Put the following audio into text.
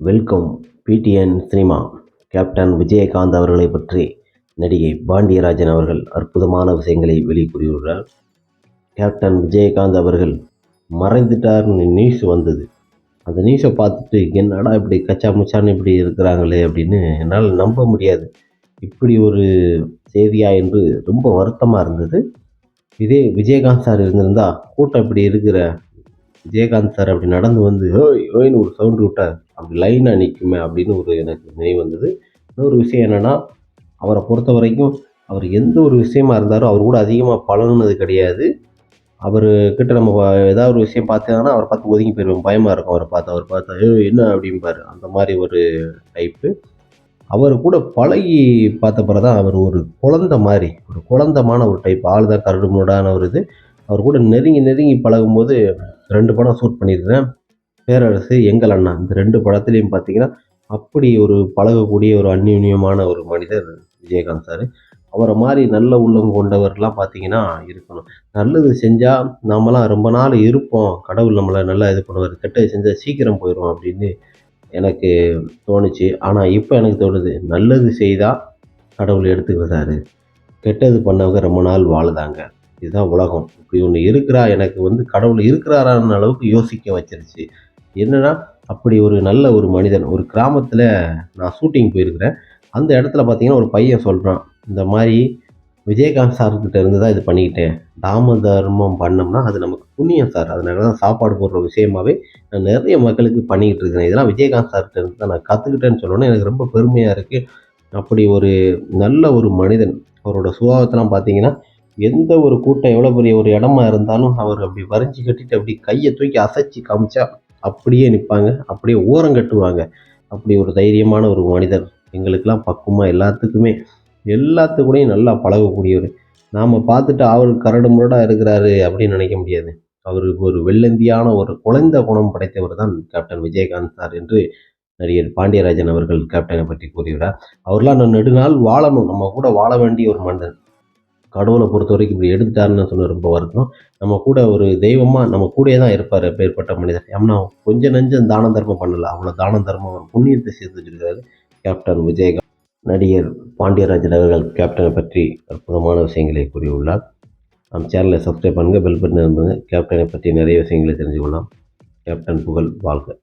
Welcome PTN cinema. Captain Vijayakanth அவர்களை பற்றி நடிகை பாண்டியராஜன் அவர்கள் அற்புதமான விஷயங்களை வெளிக்கூறியுள்ளார் கேப்டன் விஜயகாந்த் அவர்கள் மறைந்துட்டார்னு நியூஸ் வந்தது. அந்த நியூஸை பார்த்துட்டு என்னடா இப்படி கச்சா முச்சான்னு இப்படி இருக்கிறாங்களே அப்படின்னு என்னால் நம்ப முடியாது. இப்படி ஒரு செய்தியா என்று ரொம்ப வருத்தமாக இருந்தது. இதே விஜயகாந்த் சார் இருந்திருந்தால் கூட்டம் இப்படி இருக்கிற விஜயகாந்த் சார் அப்படி நடந்து வந்து ஓய் ஓய்னு ஒரு சவுண்டு விட்டார் அப்படி லைனாக நிற்குமே அப்படின்னு ஒரு எனக்கு நினைவு வந்தது. இன்னொரு விஷயம் என்னென்னா அவரை பொறுத்த வரைக்கும் அவர் எந்த ஒரு விஷயமா இருந்தாலும் அவர் கூட அதிகமாக பழகுனது கிடையாது. அவர்கிட்ட நம்ம ஏதாவது ஒரு விஷயம் பார்த்தாங்கன்னா அவரை பார்த்து ஒதுங்கி போயிடுவோம் பயமாக இருக்கும் அவரை பார்த்து. அவர் பார்த்தா ஏ என்ன? அப்படிம்பாரு. அந்த மாதிரி ஒரு டைப்பு அவர் கூட பழகி பார்த்த பிறகு தான் அவர் ஒரு குழந்த மாதிரி ஒரு குழந்தமான ஒரு டைப் ஆள் தான் கரடு ஒரு இது. அவர் கூட நெருங்கி நெருங்கி பழகும்போது ரெண்டு படம் ஷூட் பண்ணியிருக்கிறேன் பேரரசு எங்கள் அண்ணா. இந்த ரெண்டு படத்துலையும் பார்த்தீங்கன்னா அப்படி ஒரு பழகக்கூடிய ஒரு அந்யுன்யமான ஒரு மனிதர் விஜயகாந்த் சார். அவரை மாதிரி நல்ல உள்ளம் கொண்டவர்லாம் பார்த்தீங்கன்னா இருக்கணும். நல்லது செஞ்சால் நாமெல்லாம் ரொம்ப நாள் இருப்போம். கடவுள் நம்மளை நல்லா இது பண்ணுவார். கெட்டது செஞ்சால் சீக்கிரம் போயிடும் அப்படின்னு எனக்கு தோணுச்சு. ஆனால் இப்போ எனக்கு தோணுது நல்லது செய்தால் கடவுள் எடுத்துக்கிறாரு கெட்டது பண்ணவங்க ரொம்ப நாள் வாழுதாங்க. இதுதான் உலகம். இப்படி ஒன்று இருக்கிறா எனக்கு வந்து கடவுள் இருக்கிறாரான அளவுக்கு யோசிக்க வச்சிருச்சு. என்னன்னா அப்படி ஒரு நல்ல ஒரு மனிதன் ஒரு கிராமத்தில் நான் ஷூட்டிங் போயிருக்கிறேன். அந்த இடத்துல பார்த்தீங்கன்னா ஒரு பையன் சொல்கிறான் இந்த மாதிரி விஜயகாந்த் சார்கிட்ட இருந்து தான் இது பண்ணிக்கிட்டேன். தாம தர்மம் பண்ணோம்னா அது நமக்கு புண்ணியம் சார் அதனால தான் சாப்பாடு போடுற விஷயமாவே நான் நிறைய மக்களுக்கு பண்ணிக்கிட்டு இருக்கிறேன். இதெல்லாம் விஜயகாந்த் சார்கிட்ட இருந்து தான் நான் கற்றுக்கிட்டேன்னு சொல்லணும்னு எனக்கு ரொம்ப பெருமையாக இருக்குது அப்படி ஒரு நல்ல ஒரு மனிதன் அவரோட சுபாவத்தெல்லாம் பார்த்தீங்கன்னா எந்த ஒரு கூட்டம் எவ்வளோ பெரிய ஒரு இடமா இருந்தாலும் அவர் அப்படி வரைஞ்சி கட்டிட்டு அப்படி கையை தூக்கி அசைச்சு காமிச்சா அப்படியே நிற்பாங்க அப்படியே ஓரம் கட்டுவாங்க. அப்படி ஒரு தைரியமான ஒரு மனிதர். எங்களுக்கெல்லாம் பக்குவமாக எல்லாத்துக்குமே எல்லாத்துக்கூடையும் நல்லா பழகக்கூடியவர். நாம் பார்த்துட்டு அவர் கரடு முரடாக இருக்கிறாரு அப்படின்னு நினைக்க முடியாது. அவருக்கு ஒரு வெள்ளந்தியான ஒரு குழந்தை குணம் படைத்தவர் தான் கேப்டன் விஜயகாந்த் சார் என்று நடிகர் பாண்டியராஜன் அவர்கள் கேப்டனை பற்றி கூறுகிறார் அவர்லாம் நான் நெடுநாள் வாழணும். நம்ம கூட வாழ வேண்டிய ஒரு மனிதன் கடவுளை பொறுத்த வரைக்கும் இப்படி எடுத்துட்டாருன்னு சொன்ன ரொம்ப வருத்தம். நம்ம கூட ஒரு தெய்வமாக நம்ம கூடயே தான் இருப்பார் பேர்பட்ட மனிதர். ஏன்னா கொஞ்சம் நெஞ்சம் தான தர்மம் பண்ணலை. அவ்வளோ தான தர்மம் ஒரு புண்ணியத்தை சேர்த்து வச்சிருக்காரு. கேப்டன் விஜயகாந்த் நடிகர் பாண்டியராஜன் அவர்கள் கேப்டனை பற்றி அற்புதமான விஷயங்களை கூறியுள்ளார். நம் சேனலை சப்ஸ்கிரைப் பண்ணுங்கள் பெல் பட்டன் கேப்டனை பற்றி நிறைய விஷயங்களை தெரிஞ்சு கொள்ளலாம் கேப்டன் புகழ் வாழ்க.